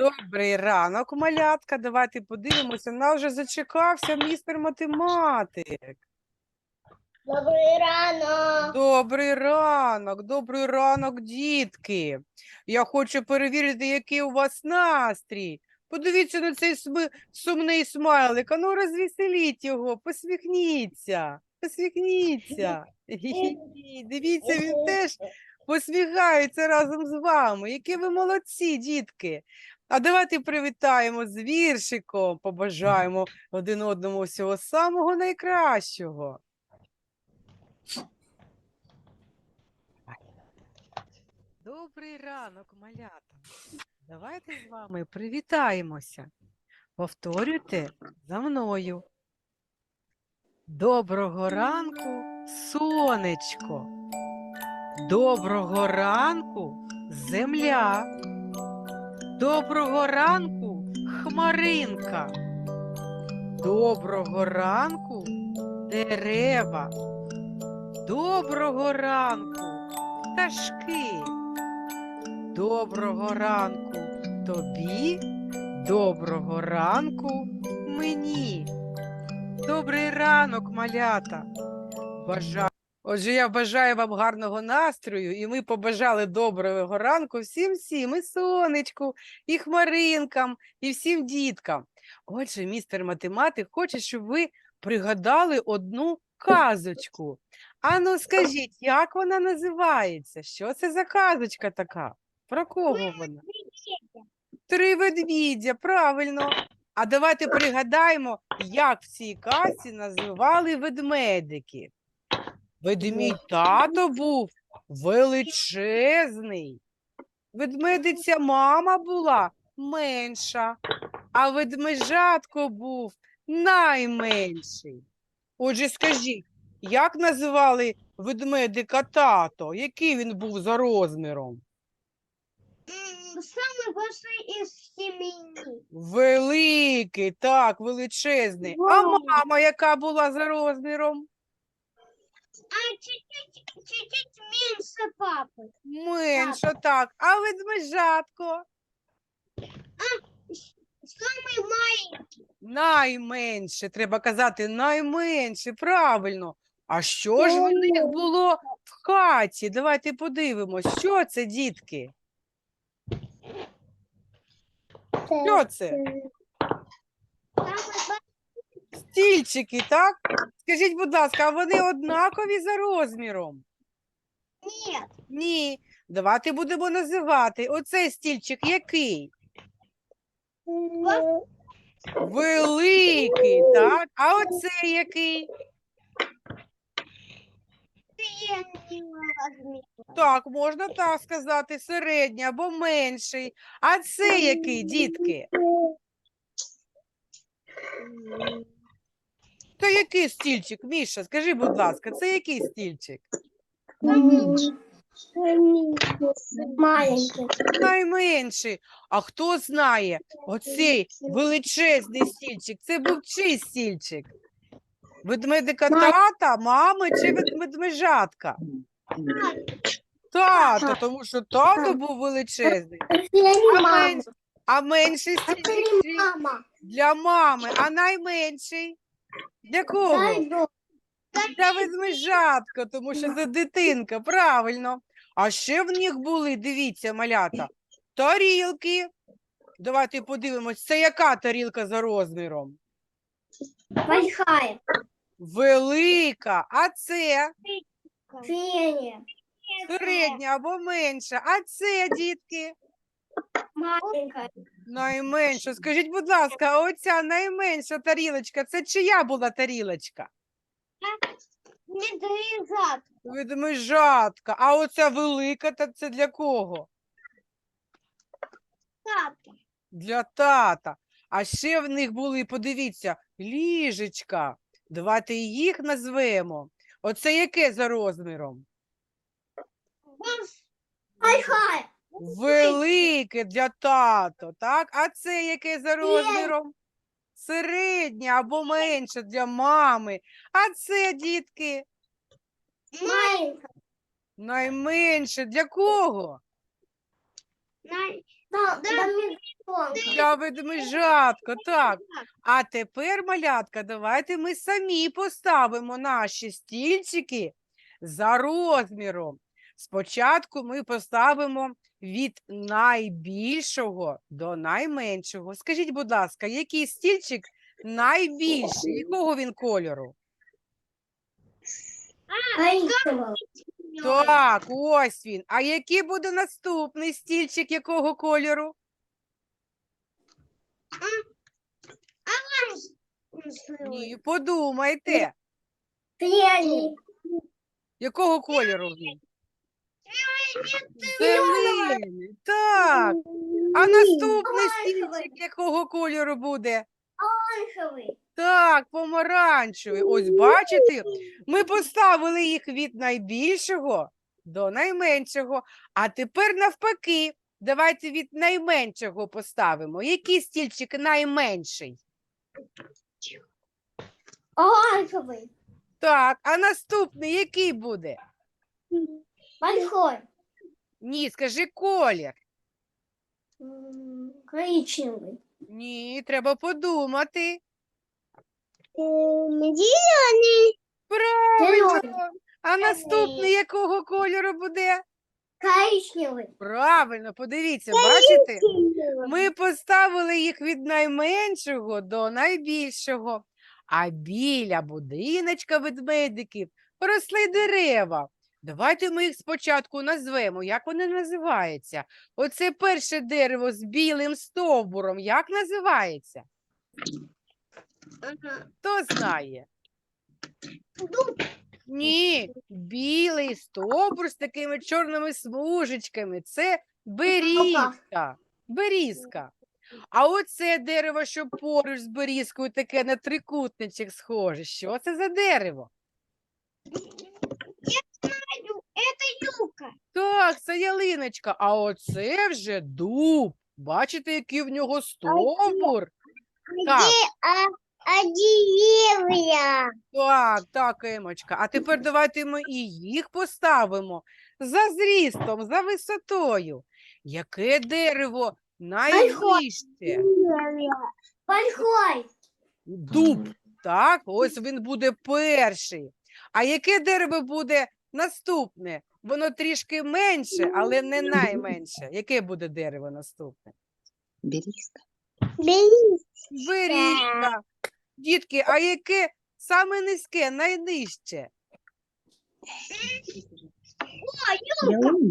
Добрий ранок, малятка. Давайте подивимося. Нас вже зачекався містер математик. Добрий ранок. Добрий ранок, добрий ранок, дітки. Я хочу перевірити, який у вас настрій. Подивіться на цей сумний смайлик. А ну розвеселіть його, посміхніться, посміхніться. Дивіться, він теж посміхається разом з вами. Які ви молодці, дітки. А давайте привітаємо з віршиком, побажаємо один одному всього самого найкращого. Добрий ранок, малята. Давайте з вами привітаємося. Повторюйте за мною. Доброго ранку, сонечко. Доброго ранку, земля. Доброго ранку, хмаринка. Доброго ранку, дерева. Доброго ранку, пташки. Доброго ранку тобі, доброго ранку мені. Добрий ранок, малята. Бажаю. Отже, я бажаю вам гарного настрою, і ми побажали доброго ранку всім всім, і сонечку, і хмаринкам, і всім діткам. Отже, містер математик хоче, щоб ви пригадали одну казочку. Ану, скажіть, як вона називається? Що це за казочка така? Про кого вона? Три ведмідя, правильно. А давайте пригадаємо, як в цій казці називали ведмедики. Ведмідь тато був величезний. Ведмедиця мама була менша, а ведмежатко був найменший. Отже, скажіть, як називали ведмедика тато? Який він був за розміром? М, Самый большой из семени. Великий, так, величезний. А мама яка була за розміром? А чуть-чуть, чуть-чуть меньше папы. Менша, так. А ведмежатко? Самый маленький. Найменше, треба казати, найменше, правильно. А що ж в них було в хаті? Давайте подивимось, що це, дітки? Що це? Самый Стільчики, так? Скажіть, будь ласка, а вони однакові за розміром? Нет. Ні. Давайте будемо називати. Оцей стільчик який? Великий, так? А оцей який? Так, можна так сказати, середній або менший. А це який, дітки? То який стільчик, Міша? Скажи, будь ласка, це який стільчик? Маленький. Найменший. А хто знає, оцей величезний стільчик, це був чий стільчик? Ведмедика тата, мами чи вед- ведмежатка? Тата, тому що тато був величезний. А, менш... а менший стільчик для мами, а найменший для кого? Для ведмежатка, тому що це дитинка, правильно. А ще в них були, дивіться, малята, тарілки. Давайте подивимось, це яка тарілка за розміром? Большая. Велика, а це Феня. середня або менша, а це, дітки, Маленькая. Найменша. Скажіть, будь ласка, а оця найменша тарілочка, це чия була тарілочка? Медвежат. Ведмежатка. А оця велика, та це для кого? Тата. Для тата. А ще в них були, подивіться, ліжечка. Давайте їх назвемо. Оце яке за розміром? Большая. Велике для тато, так? А це яке за розміром? Середнє або менше для мами. А це, дітки, Маленькая. найменше для кого? На- Да, да, мегафон. Я ведмежатко, так. А тепер, малятка, давайте ми самі поставимо наші стільчики за розміром. Спочатку ми поставимо від найбільшого до найменшого. Скажіть, будь ласка, який стільчик найбільший? Якого він кольору? Так, ось він. А який буде наступний стільчик якого кольору? Ні, подумайте, якого кольору він? Зелений. Так. А наступний стільчик якого кольору буде? Так, помаранчевий. Ось бачите, ми поставили їх від найбільшого до найменшого. А тепер навпаки, давайте від найменшого поставимо. Який стільчик найменший? Оранжевый. Так, а наступний який буде? Большой. Ні, скажи колір. М, Коричневый. Ні, треба подумати. Зеленый. Правильно. А наступний якого кольору буде? Коричневый. Правильно, подивіться, бачите? Ми поставили їх від найменшого до найбільшого, а біля будиночка ведмедиків росли дерева. Давайте ми їх спочатку назвемо. Як вони називаються? Оце перше дерево з білим стовбуром. Як називається? Хто знає? Ні, білий стовбур з такими чорними смужечками. Це берізка. Берізка. А оце дерево, що поруч з берізкою, таке на трикутничок схоже. Що це за дерево? Юка. Так, це ялиночка. А оце вже дуб. Бачите, який в нього стовбур? Так. а, а? Так, так, Емочка. А тепер давайте ми і їх поставимо за зрістом, за висотою. Яке дерево найвище? Большой. Дуб. Так, ось він буде перший. А яке дерево буде наступне? Воно трішки менше, але не найменше. Яке буде дерево наступне? Берізка. Берізка. Дітки, а яке саме низьке, найнижче?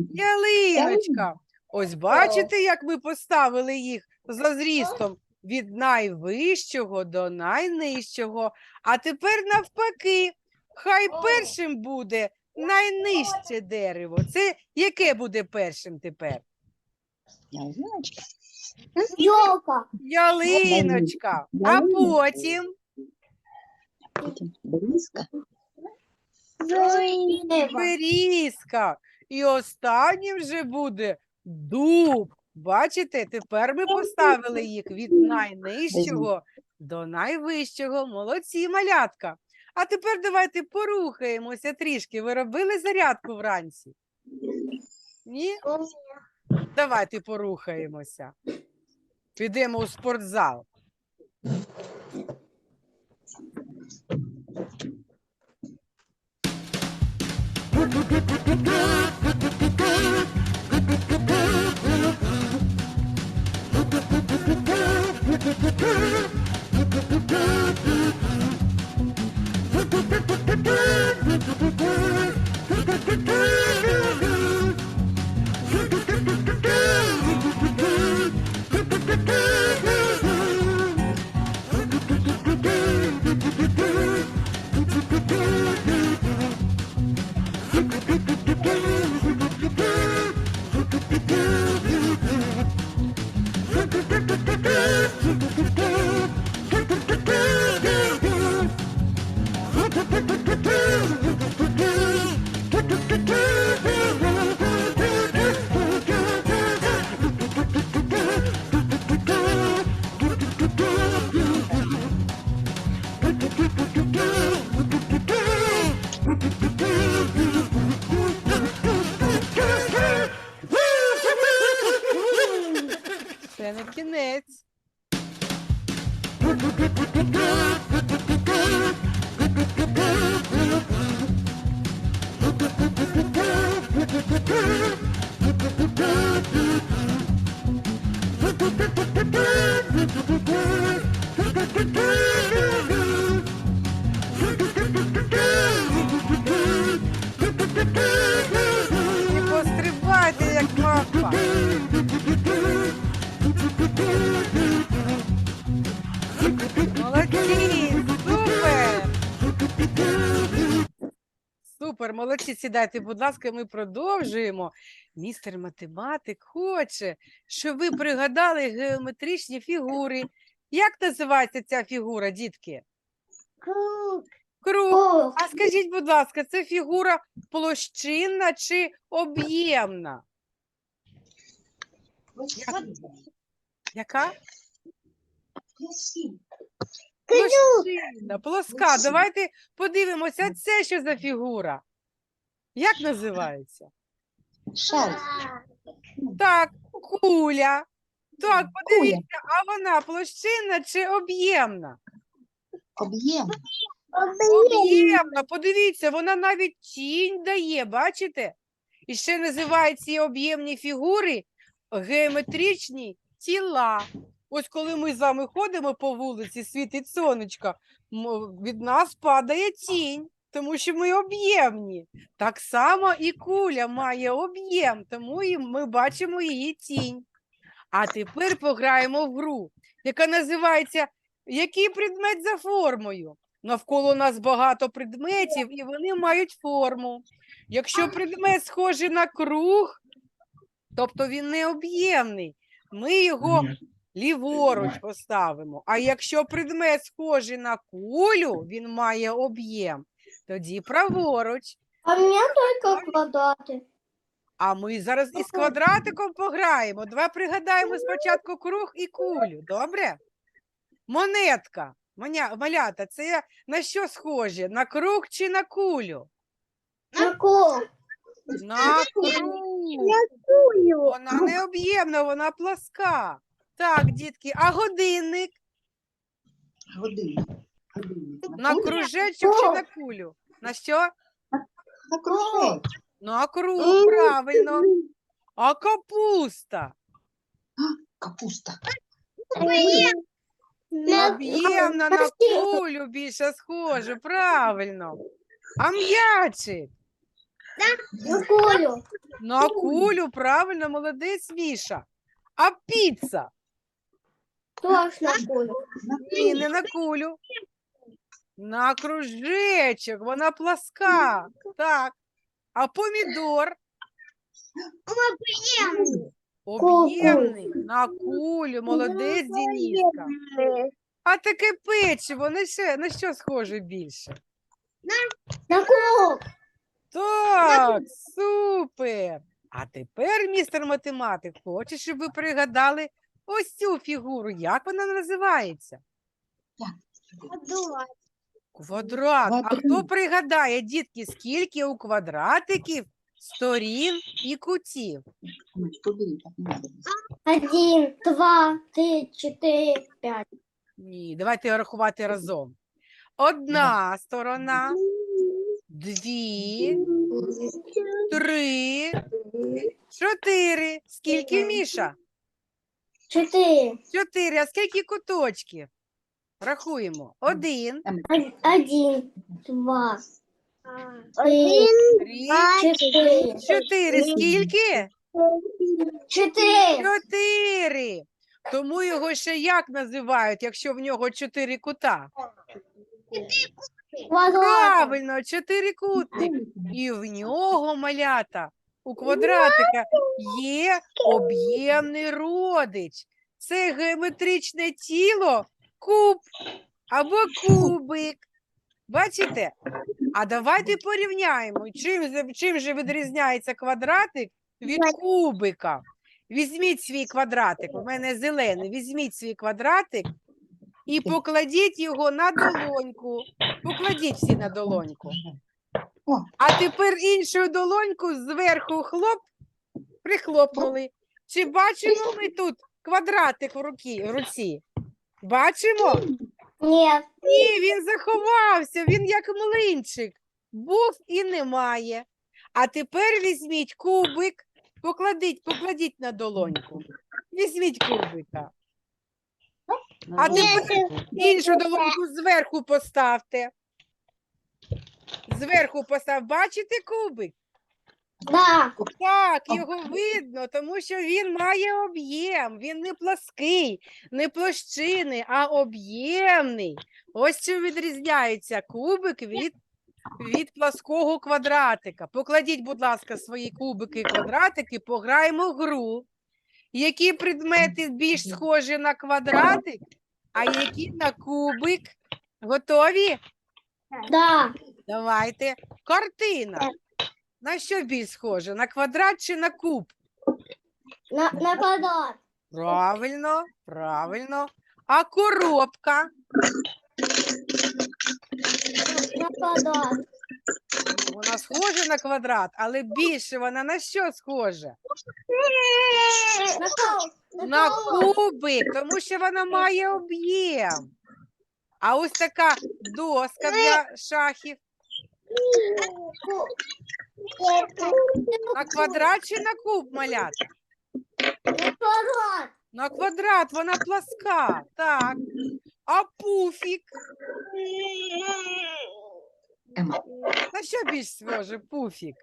Ялиночка. Ось бачите, як ми поставили їх за зрістом від найвищого до найнижчого. А тепер навпаки, хай першим буде найнижче дерево. Це яке буде першим тепер? Ялиночка. Ялиночка. А потім Потім берізка. берізка. І останнім вже буде дуб. Бачите, тепер ми поставили їх від найнижчого до найвищого. Молодці, малятка. А тепер давайте порухаємося трішки. Ви робили зарядку вранці? Ні? Давайте порухаємося. Підемо у спортзал. Good, good, good, good, good. Молодці, супер! Супер, молодці, сідайте, будь ласка, ми продовжуємо. Містер математик хоче, щоб ви пригадали геометричні фігури. Як називається ця фігура, дітки? Круг. Круг. А скажіть, будь ласка, це фігура площинна чи об'ємна? Яка? Площинна, плоска. Давайте подивимося, це що за фігура? Як називається? Шар. Так, куля. Так, подивіться, а вона площинна чи об'ємна? Об'єм. Об'ємна, подивіться, вона навіть тінь дає, бачите? І ще називають ці об'ємні фігури геометричні тіла. Ось коли ми з вами ходимо по вулиці, світить сонечко, від нас падає тінь, тому що ми об'ємні. Так само і куля має об'єм, тому і ми бачимо її тінь. А тепер пограємо в гру, яка називається Який предмет за формою? Навколо нас багато предметів, і вони мають форму. Якщо предмет схожий на круг, тобто він не об'ємний, ми його ліворуч поставимо. А якщо предмет схожий на кулю, він має об'єм, тоді праворуч. А у меня только квадраты. А ми зараз із квадратиком пограємо. Давай пригадаємо спочатку круг і кулю. Добре? Монетка. Маня, малята, це на що схоже? На круг чи на кулю? На круг. На круг. Вона не об'ємна, вона пласка. Так, дітки, а годинник Годинник. Годинник. на кружечок чи на кулю? На що? На кружечок. На круг, правильно. А капуста? Капуста. Об'ємна на кулю більше схоже, правильно. А м'ячик? На кулю. На кулю, правильно, молодець Міша. А піца? Тоже на кулю. Ні, не на кулю. На кружечок, вона пласка. Так. А помідор? Об'ємний на кулю, молодець Дініска. А таке печиво, на що, на що схоже більше? На круг. Так, супер. А тепер, містер математик, хоче, щоб ви пригадали ось цю фігуру. Як вона називається? Квадрат. А хто пригадає, дітки, скільки у квадратиків сторін і кутів? Один, два, три, четыре, пять. Ні, давайте рахувати разом. Одна сторона, дві, три, чотири. Скільки, Міша? Четыре. Чотири. А скільки куточків? Рахуємо. Один, Од- Один, два, три, три, четыре. чотири. Скільки? Четыре. Чотири. Тому його ще як називають, якщо в нього чотири кута? Правильно, чотирикутник. І в нього малята у квадратика є об'ємний родич. Це геометричне тіло куб або кубик. Бачите? А давайте порівняємо, чим, чим же відрізняється квадратик від кубика. Візьміть свій квадратик, у мене зелений. Візьміть свій квадратик і покладіть його на долоньку. Покладіть всі на долоньку. А тепер іншою долоньку зверху хлоп, прихлопнули. Чи бачимо ми тут квадратик в руки, в руці? Бачимо? Нет. Ні, він заховався, він як млинчик. Був і немає. А тепер візьміть кубик, покладіть, покладіть на долоньку. Візьміть кубика. А тепер іншу долоньку зверху поставте. Зверху постав. Бачите кубик? Да. Так, його видно, тому що він має об'єм. Він не плаский, не площинний, а об'ємний. Ось що відрізняється кубик від, від плаского квадратика. Покладіть, будь ласка, свої кубики і квадратики, пограємо в гру. Які предмети більш схожі на квадратик, а які на кубик? Готові? Да. Давайте. Картина. На що більш схоже? На квадрат чи на куб? На, на квадрат. Правильно, правильно. А коробка? На квадрат. Вона схожа на квадрат, але більше вона на що схожа? На кубик, тому що вона має об'єм. А ось така доска для шахів. На квадрат чи на куб малята? На квадрат. На квадрат вона пласка. Так. А пуфік? Ема, На що більш схоже пуфік?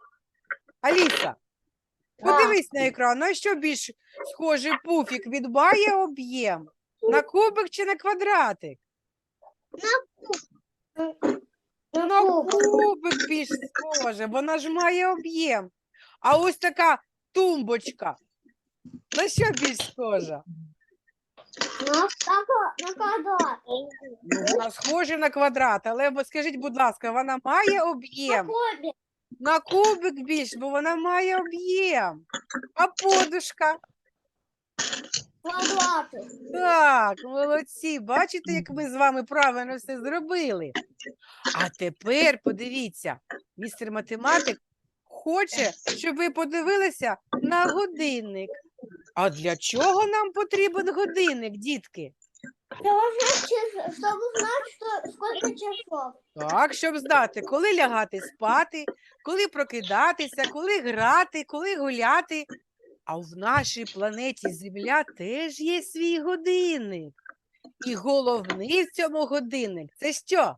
Аліса, подивись на екран, на що більш схожий пуфік? Він має об'єм? На кубик чи на квадратик? На На кубик більш схоже, вона ж має об'єм. А ось така тумбочка. На що більш схожа? На, на, квадрат. Ну, вона схожа на квадрат, але бо скажіть, будь ласка, вона має На об'єм? кубик. На кубик більш, бо вона має об'єм. А подушка? Квадрати. Так, молодці. Бачите, як ми з вами правильно все зробили. А тепер подивіться, містер математик хоче, щоб ви подивилися на годинник. А для чого нам потрібен годинник, дітки? Чтобы знать, что, сколько часов. Так, щоб знати, коли лягати спати, коли прокидатися, коли грати, коли гуляти. А в нашій планеті Земля теж є свій годинник. І головний в цьому годинник це що?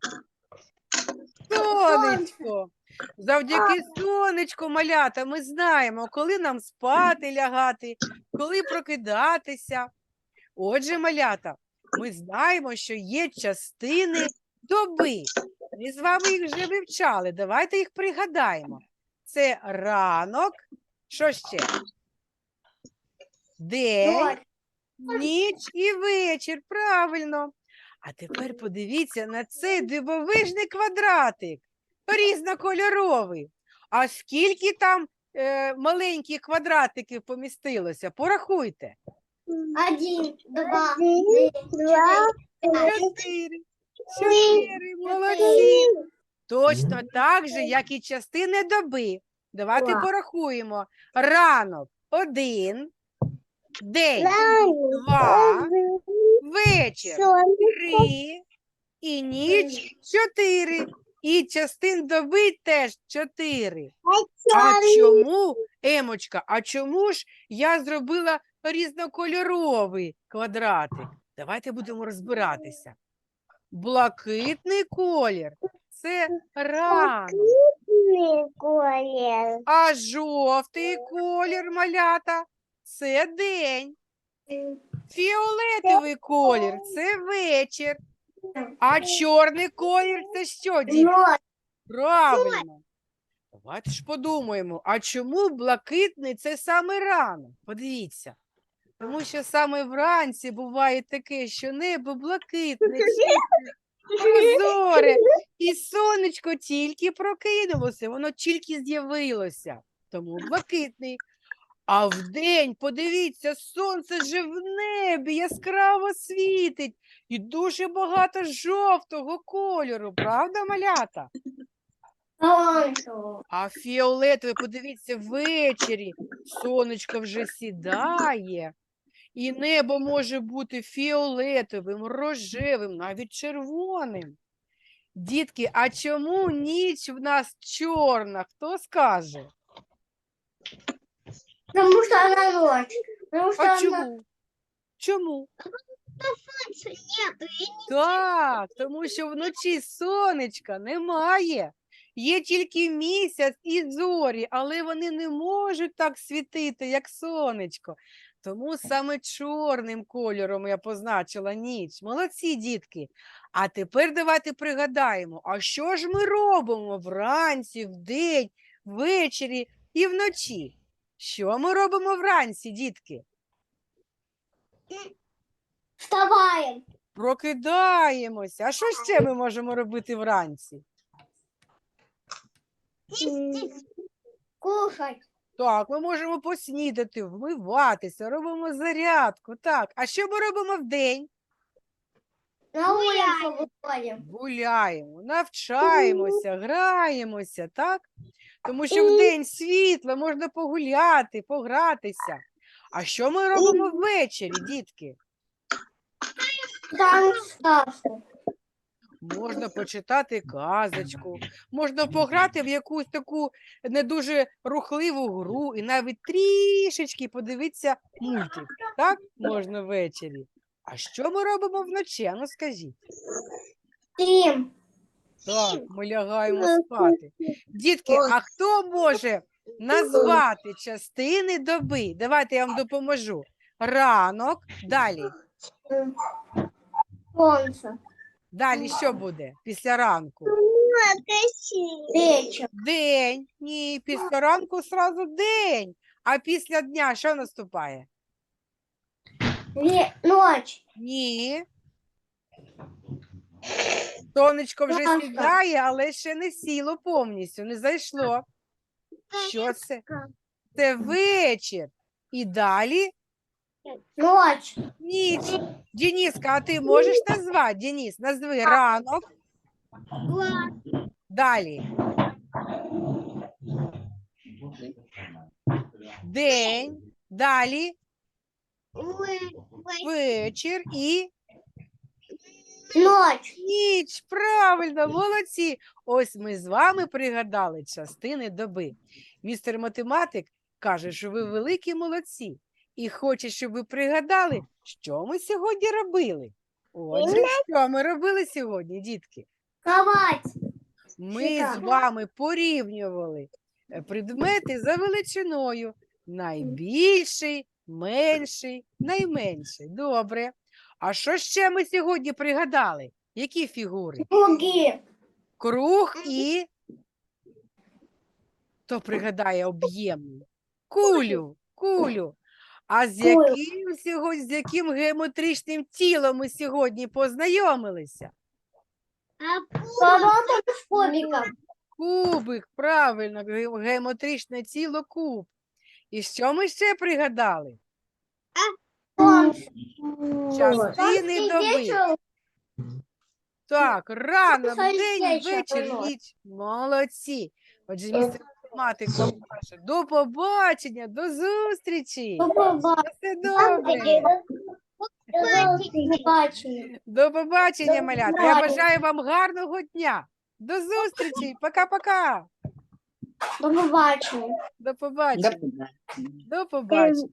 Сонечко. Завдяки сонечку, малята, ми знаємо, коли нам спати лягати, коли прокидатися. Отже, малята, ми знаємо, що є частини доби. Ми з вами їх вже вивчали. Давайте їх пригадаємо. Це ранок. Що ще? День, ніч і вечір. Правильно. А тепер подивіться на цей дивовижний квадратик. Різнокольоровий. А скільки там е, маленьких квадратиків помістилося? Порахуйте. Один, два, три, четыре, пять. Чотири. Чотири. Молодці. Точно так же, як і частини доби. Давайте Два. порахуємо. Ранок один, день два, вечір три і ніч чотири. І частин доби теж чотири. А чому, Емочка, а чому ж я зробила різнокольоровий квадратик? Давайте будемо розбиратися. Блакитний колір це ранок. А жовтий колір малята це день. Фіолетовий колір це вечір. А чорний колір це що, діти? Правильно. Давайте ж подумаємо, а чому блакитний це саме ранок? Подивіться. Тому що саме вранці буває таке, що небо блакитне, прозоре, і сонечко тільки прокинулося, воно тільки з'явилося. Тому блакитний. А вдень, подивіться, сонце же в небі яскраво світить і дуже багато жовтого кольору, правда, малята? А фіолетовий, подивіться, ввечері сонечко вже сідає, І небо може бути фіолетовим, рожевим, навіть червоним. Дітки, а чому ніч в нас чорна? Хто скаже? Потому что она ночь. Потому что А она... чому? Чому? Нет, Так, тому що вночі сонечка немає. Є тільки місяць і зорі, але вони не можуть так світити, як сонечко. Тому саме чорним кольором я позначила ніч. Молодці, дітки. А тепер давайте пригадаємо, а що ж ми робимо вранці, вдень, ввечері і вночі? Що ми робимо вранці, дітки? Вставаем. Прокидаємося. А що ще ми можемо робити вранці? Кушать. Так, ми можемо поснідати, вмиватися, робимо зарядку. Так, а що ми робимо вдень? На улицу выходим. Гуляємо, навчаємося, граємося, так? Тому що вдень світло, можна погуляти, погратися. А що ми робимо ввечері, дітки? Можна почитати казочку, можна пограти в якусь таку не дуже рухливу гру і навіть трішечки подивитися мультик. Так можна ввечері. А що ми робимо вночі? Ану скажіть. Тим. Так, ми лягаємо спати. Дітки, а хто може назвати частини доби? Давайте я вам допоможу. Ранок, далі. Солнце. Далі що буде після ранку? День. Ні, після ранку сразу день. А після дня що наступає? Ве- Ночь. Ні. Сонечко вже Ранка. сідає, але ще не сіло повністю, не зайшло. Що це? Це вечір. І далі Ночь. ніч. Дениска, а ти можеш назвати? Денис, назви ранок. Далі. День. Далі. Вечір і Ночь. ніч. Правильно, молодці. Ось ми з вами пригадали частини доби. Містер математик каже, що ви великі молодці. І хоче, щоб ви пригадали, що ми сьогодні робили. Отже, що ми робили сьогодні, дітки? Кровать. Ми з вами порівнювали е, предмети за величиною. Найбільший, менший, найменший. Добре. А що ще ми сьогодні пригадали? Які фігури? Круги. Круг і. Хто пригадає об'ємний? Кулю, кулю. А з яким сьогодні, з яким геометричним тілом ми сьогодні познайомилися? Квадратом с кубиком. Кубик, правильно, ге- геометричне тіло куб. І що ми ще пригадали? Частини доби. Так, ранок, Сонце день, вечір, вечір, ніч. Молодці. Отже, містер математик вам каже, до побачення, до зустрічі. До побачення. Все добре. До побачення. До побачення, малята. Я бажаю вам гарного дня. До зустрічі. Пока-пока. До побачення. До побачення. До побачення.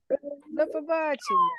До побачення.